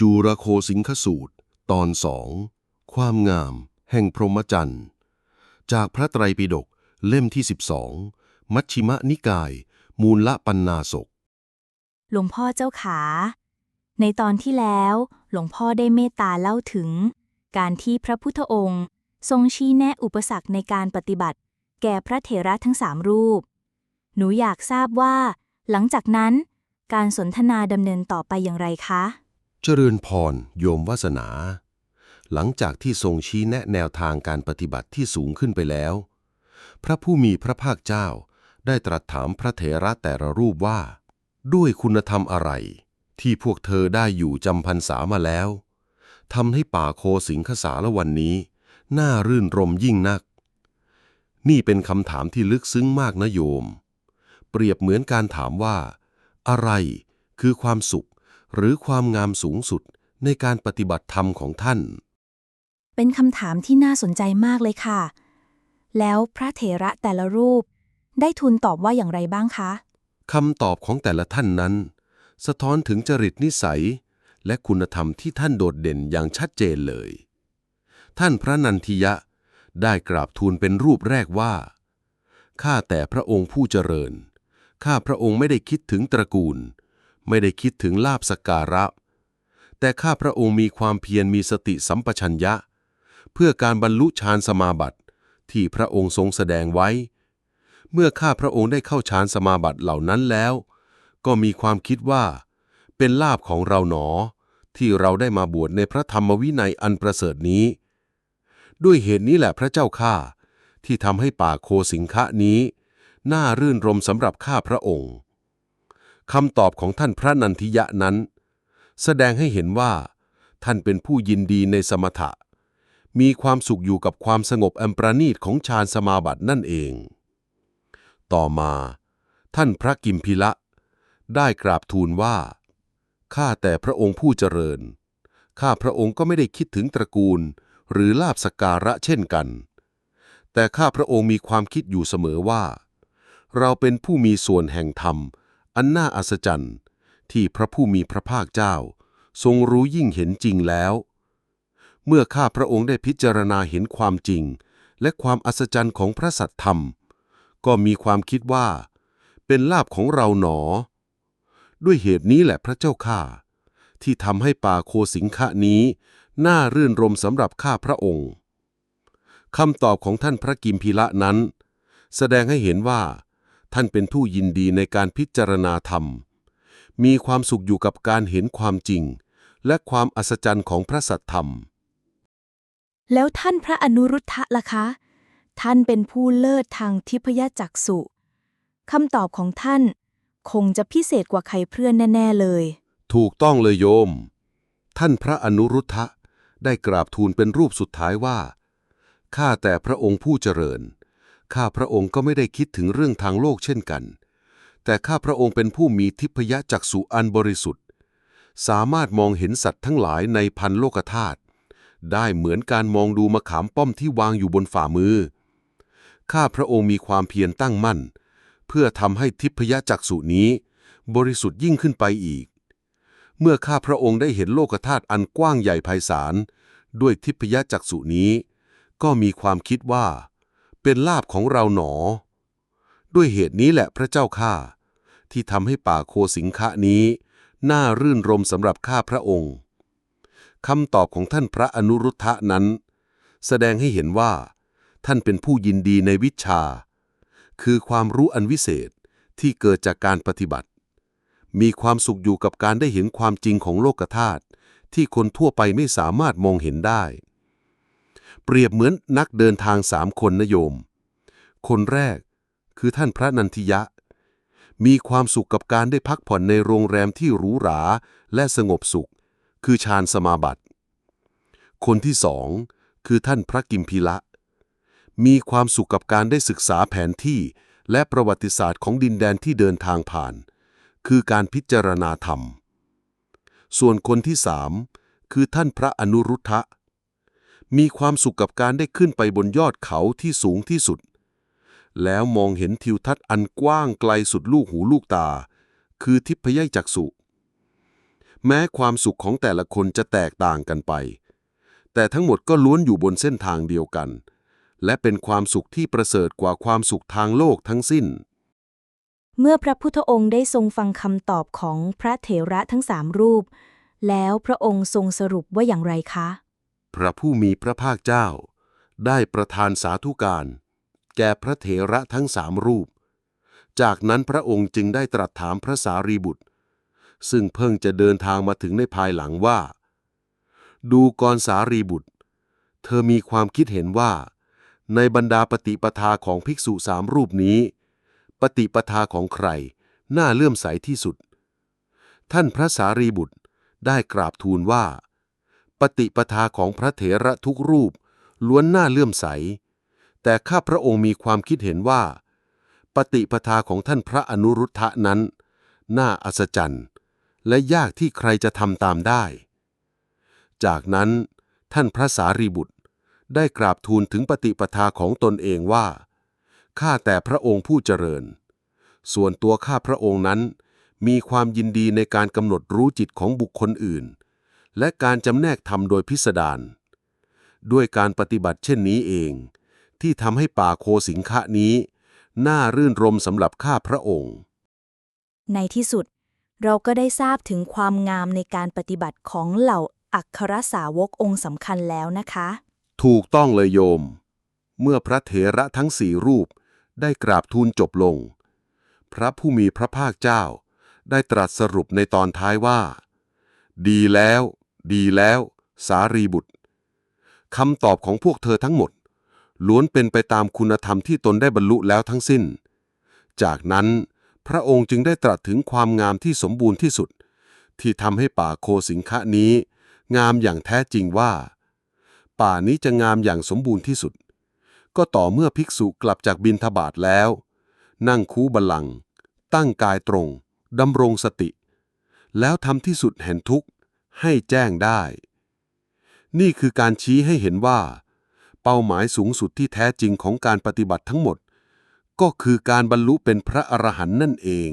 จูรโคสิงคสูตร ตอนสอง ความงาม แห่งพรหมจรรย์ จากพระไตรปิฎกเล่มที่ 12 มัชชิมะนิกาย มูลละปันนาศก หลวงพ่อเจ้าขา ในตอนที่แล้ว หลวงพ่อได้เมตตาเล่าถึง การที่พระพุทธองค์ ทรงชี้แนะอุปสรรคในการปฏิบัติ แก่พระเถระทั้งสามรูป หนูอยากทราบว่า หลังจากนั้น การสนทนาดำเนินต่อไปอย่างไรคะ เจริญพรโยมวาสนา หลังจากที่ทรงชี้แนะแนวทางการปฏิบัติที่สูงขึ้นไปแล้ว พระผู้มีพระภาคเจ้าได้ตรัสถามพระเถระแต่ละรูปว่า ด้วยคุณธรรมอะไร ที่พวกเธอได้อยู่จำพรรษามาแล้วทำให้ป่าโคสิงคสารวันนี้ น่ารื่นรมยิ่งนัก นี่เป็นคำถามที่ลึกซึ้งมากนะโยม เปรียบเหมือนการถามว่า อะไรคือความสุข หรือความงามสูงสุดในการปฏิบัติธรรมของท่าน เป็นคำถามที่น่าสนใจมากเลยค่ะ แล้วพระเถระแต่ละรูป ได้ทูลตอบว่าอย่างไรบ้างคะ คำตอบของแต่ละท่านนั้น สะท้อนถึงจริตนิสัย และคุณธรรมที่ท่านโดดเด่นอย่างชัดเจนเลย ท่านพระนันทิยะได้กราบทูลเป็นรูปแรกว่า ข้าแต่พระองค์ผู้เจริญ ข้าพระองค์ไม่ได้คิดถึงตระกูล ไม่ได้คิดถึงลาบสการะ แต่ข้าพระองค์มีความเพียรมีสติสัมปชัญญะ เพื่อการบรรลุฌานสมาบัติที่พระองค์ทรงแสดงไว้ เมื่อข้าพระองค์ได้เข้าฌานสมาบัติเหล่านั้นแล้ว ก็มีความคิดว่า เป็นลาบของเราหนอ ที่เราได้มาบวชในพระธรรมวินัยอันประเสริฐนี้ ด้วยเหตุนี้แหละพระเจ้าข้าที่ทำให้ป่าโคสิงคะนี้ น่ารื่นรมสำหรับข้าพระองค์ คำตอบของท่านพระนันทิยะนั้น แสดงให้เห็นว่า ท่านเป็นผู้ยินดีในสมถะ มีความสุขอยู่กับความสงบอันประณีตของฌานสมาบัตินั่นเอง ต่อมา ท่านพระกิมพิละ ได้กราบทูลว่า ข้าแต่พระองค์ผู้เจริญ ข้าพระองค์ก็ไม่ได้คิดถึงตระกูล หรือลาบสกการะเช่นกัน แต่ข้าพระองค์มีความคิดอยู่เสมอว่า เราเป็นผู้มีส่วนแห่งธรรม อันน่าอัศจรรย์ ที่พระผู้มีพระภาคเจ้า ทรงรู้ยิ่งเห็นจริงแล้ว เมื่อข้าพระองค์ได้พิจารณาเห็นความจริง และความอัศจรรย์ของพระสัตธรรม ก็มีความคิดว่า เป็นลาบของเราหนอ ด้วยเหตุนี้แหละพระเจ้าข้าที่ทำให้ป่าโคสิงคะนี้ น่ารื่นรมสำหรับข้าพระองค์คำตอบของท่านพระกิมพิละนั้น แสดงให้เห็นว่า ท่านเป็นผู้ยินดีในการพิจารณาธรรม มีความสุขอยู่กับการเห็นความจริง และความอัศจรรย์ของพระสัตธรรม แล้วท่านพระอนุรุทธะล่ะคะ ท่านเป็นผู้เลิศทางทิพยจักษุคำตอบของท่าน คงจะพิเศษกว่าใครเพื่อนแน่ ๆเลย ถูกต้องเลยโยม ท่านพระอนุรุทธะได้กราบทูลเป็นรูปสุดท้ายว่า ข้าแต่พระองค์ผู้เจริญ ข้าพระองค์ก็ไม่ได้คิดถึงเรื่องทางโลกเช่นกัน แต่ข้าพระองค์เป็นผู้มีทิพยจักษุอันบริสุทธิ์ สามารถมองเห็นสัตว์ทั้งหลายในพันโลกธาตุได้เหมือนการมองดูมะขามป้อมที่วางอยู่บนฝ่ามือ ข้าพระองค์มีความเพียรตั้งมั่น เพื่อทำให้ทิพยจักษุนี้ บริสุทธิ์ยิ่งขึ้นไปอีก เมื่อข้าพระองค์ได้เห็นโลกธาตุอันกว้างใหญ่ไพศาลด้วยทิพยจักษุนี้ ก็มีความคิดว่า เป็นลาบของเราหนอ ด้วยเหตุนี้แหละพระเจ้าข้าที่ทำให้ป่าโคสิงคะนี้ น่ารื่นรมสำหรับข้าพระองค์คำตอบของท่านพระอนุรุทธะนั้น แสดงให้เห็นว่า ท่านเป็นผู้ยินดีในวิชา คือความรู้อันวิเศษที่เกิดจากการปฏิบัติ มีความสุขอยู่กับการได้เห็นความจริงของโลกธาตุที่คนทั่วไปไม่สามารถมองเห็นได้ เปรียบเหมือนนักเดินทางสามคนนะโยม คนแรกคือท่านพระนันทิยะ มีความสุขกับการได้พักผ่อนในโรงแรมที่หรูหราและสงบสุข คือฌานสมาบัติ คนที่สองคือท่านพระกิมพิละ มีความสุขกับการได้ศึกษาแผนที่และประวัติศาสตร์ของดินแดนที่เดินทางผ่าน คือการพิจารณาธรรม ส่วนคนที่สามคือท่านพระอนุรุทธะ มีความสุขกับการได้ขึ้นไปบนยอดเขาที่สูงที่สุด แล้วมองเห็นทิวทัศน์อันกว้างไกลสุดลูกหูลูกตา คือทิพยจักษุ แม้ความสุขของแต่ละคนจะแตกต่างกันไป แต่ทั้งหมดก็ล้วนอยู่บนเส้นทางเดียวกัน และเป็นความสุขที่ประเสริฐกว่าความสุขทางโลกทั้งสิ้น เมื่อพระพุทธองค์ได้ทรงฟังคำตอบของพระเถระทั้งสามรูป แล้วพระองค์ทรงสรุปว่าอย่างไรคะ พระผู้มีพระภาคเจ้า ได้ประทานสาธุการ แก่พระเถระทั้งสามรูป จากนั้นพระองค์จึงได้ตรัสถามพระสารีบุตร ซึ่งเพิ่งจะเดินทางมาถึงในภายหลังว่า ดูกรสารีบุตร เธอมีความคิดเห็นว่า ในบรรดาปฏิปทาของภิกษุสามรูปนี้ ปฏิปทาของใครน่าเลื่อมใสที่สุด ท่านพระสารีบุตรได้กราบทูลว่า ปฏิปทาของพระเถระทุกรูป ล้วนน่าเลื่อมใส แต่ข้าพระองค์มีความคิดเห็นว่า ปฏิปทาของท่านพระอนุรุทธะนั้น น่าอัศจรรย์ และยากที่ใครจะทำตามได้ จากนั้นท่านพระสารีบุตรได้กราบทูลถึงปฏิปทาของตนเองว่า ข้าแต่พระองค์ผู้เจริญ ส่วนตัวข้าพระองค์นั้น มีความยินดีในการกำหนดรู้จิตของบุคคลอื่น และการจำแนกธรรมโดยพิสดารด้วยการปฏิบัติเช่นนี้เอง ที่ทำให้ป่าโคสิงคะนี้ น่ารื่นรมสำหรับข้าพระองค์ ในที่สุด เราก็ได้ทราบถึงความงามในการปฏิบัติของเหล่าอัครสาวกองค์สำคัญแล้วนะคะ ถูกต้องเลยโยม เมื่อพระเถระทั้งสี่รูปได้กราบทูลจบลง พระผู้มีพระภาคเจ้า ได้ตรัสสรุปในตอนท้ายว่า ดีแล้ว ดีแล้ว สารีบุตรคำตอบของพวกเธอทั้งหมด ล้วนเป็นไปตามคุณธรรมที่ตนได้บรรลุแล้วทั้งสิ้น จากนั้นพระองค์จึงได้ตรัสถึงความงามที่สมบูรณ์ที่สุด ที่ทำให้ป่าโคสิงคะนี้ งามอย่างแท้จริงว่า ป่านี้จะงามอย่างสมบูรณ์ที่สุด ก็ต่อเมื่อภิกษุกลับจากบินทบาทแล้ว นั่งคูบัลลังก์ตั้งกายตรงดำรงสติ แล้วทำที่สุดแห่งทุกข์ ให้แจ้งได้ นี่คือการชี้ให้เห็นว่า เป้าหมายสูงสุดที่แท้จริงของการปฏิบัติทั้งหมด ก็คือการบรรลุเป็นพระอรหันต์นั่นเอง